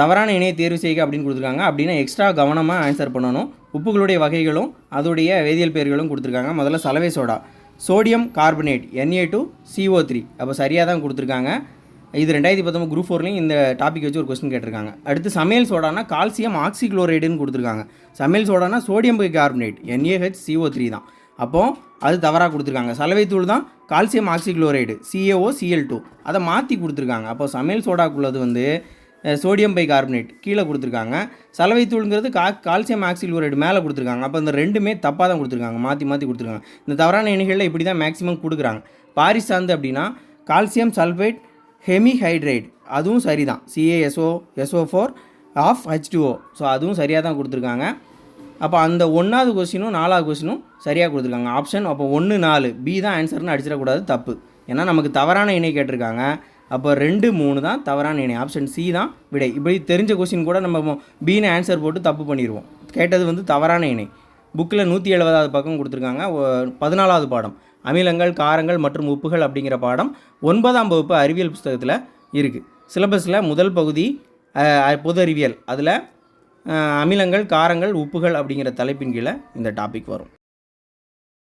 தவறான இணையை தேர்வு செய்க அப்படின்னு கொடுத்துருக்காங்க. அப்படின்னா எக்ஸ்ட்ரா கவனமாக ஆன்சர் பண்ணணும். உப்புகளுடைய வகைகளும் அதோடைய வேதியியல் பெயர்களும் கொடுத்துருக்காங்க. முதல்ல சலவை soda. Sodium carbonate NA two CO three அப்போ சரியாக தான் கொடுத்துருக்காங்க. இது ரெண்டாயிரத்தி பத்தொம்பது குரூப் ஃபோர்லையும் இந்த டாபிக் வச்சு ஒரு கொஸ்டின் கேட்டிருக்காங்க. அடுத்து சமையல் சோடானா கால்சியம் ஆக்சிக்ளோரைடுன்னு கொடுத்துருக்காங்க. சமையல் சோடானா sodium carbonate N A H C O three தான். அப்போது அது தவறாக கொடுத்துருக்காங்க. சலவை தூள் தான் calcium oxychloride C A O C L two அதை மாற்றி கொடுத்துருக்காங்க. அப்போ சமையல் சோடாக்குள்ளது வந்து சோடியம் பை கார்பனேட் கீழே கொடுத்துருக்காங்க. சலவை தூள்ங்கிறது கா கால்சியம் ஆக்சிக்ளோரைடு மேலே கொடுத்துருக்காங்க. அப்போ இந்த ரெண்டுமே தப்பாக தான் கொடுத்துருக்காங்க. மாற்றி மாற்றி கொடுத்துருக்காங்க. இந்த தவறான இணைகளில் இப்படி தான் மேக்ஸிமம் கொடுக்குறாங்க. பாரிஸ் சார்ந்து அப்படின்னா கால்சியம் சல்ஃபேட் ஹெமிஹைட்ரேட் அதுவும் சரி தான் C A S O S O four of H two O so அதுவும் சரியாக தான் கொடுத்துருக்காங்க. அப்போ அந்த ஒன்றாவது கொஸ்டினும் நாலாவது கொஸ்டினும் சரியாக கொடுத்துருக்காங்க. ஆப்ஷன் அப்போ ஒன்று நாலு. பி தான் ஆன்சர்னு அடிச்சிடக்கூடாது தப்பு. ஏன்னா நமக்கு தவறான இணை கேட்டிருக்காங்க. அப்போ ரெண்டு மூணு தான் தவறான இணை ஆப்ஷன் சி தான் விடை. இப்படி தெரிஞ்ச கொஸ்டின் கூட நம்ம பீனு ஆன்சர் போட்டு தப்பு பண்ணிடுவோம் கேட்டது வந்து தவறான இணை புக்கில் நூற்றி எழுபதாவது பக்கம் கொடுத்துருக்காங்க. பதினாலாவது பாடம். அமிலங்கள் காரங்கள் மற்றும் உப்புகள் அப்படிங்கிற பாடம் ஒன்பதாம் வகுப்பு அறிவியல் புஸ்தகத்தில் இருக்குது சிலபஸில் முதல் பகுதி பொது அறிவியல். அதில் அமிலங்கள் காரங்கள் உப்புகள் அப்படிங்கிற தலைப்பின் கீழே இந்த டாபிக் வரும்.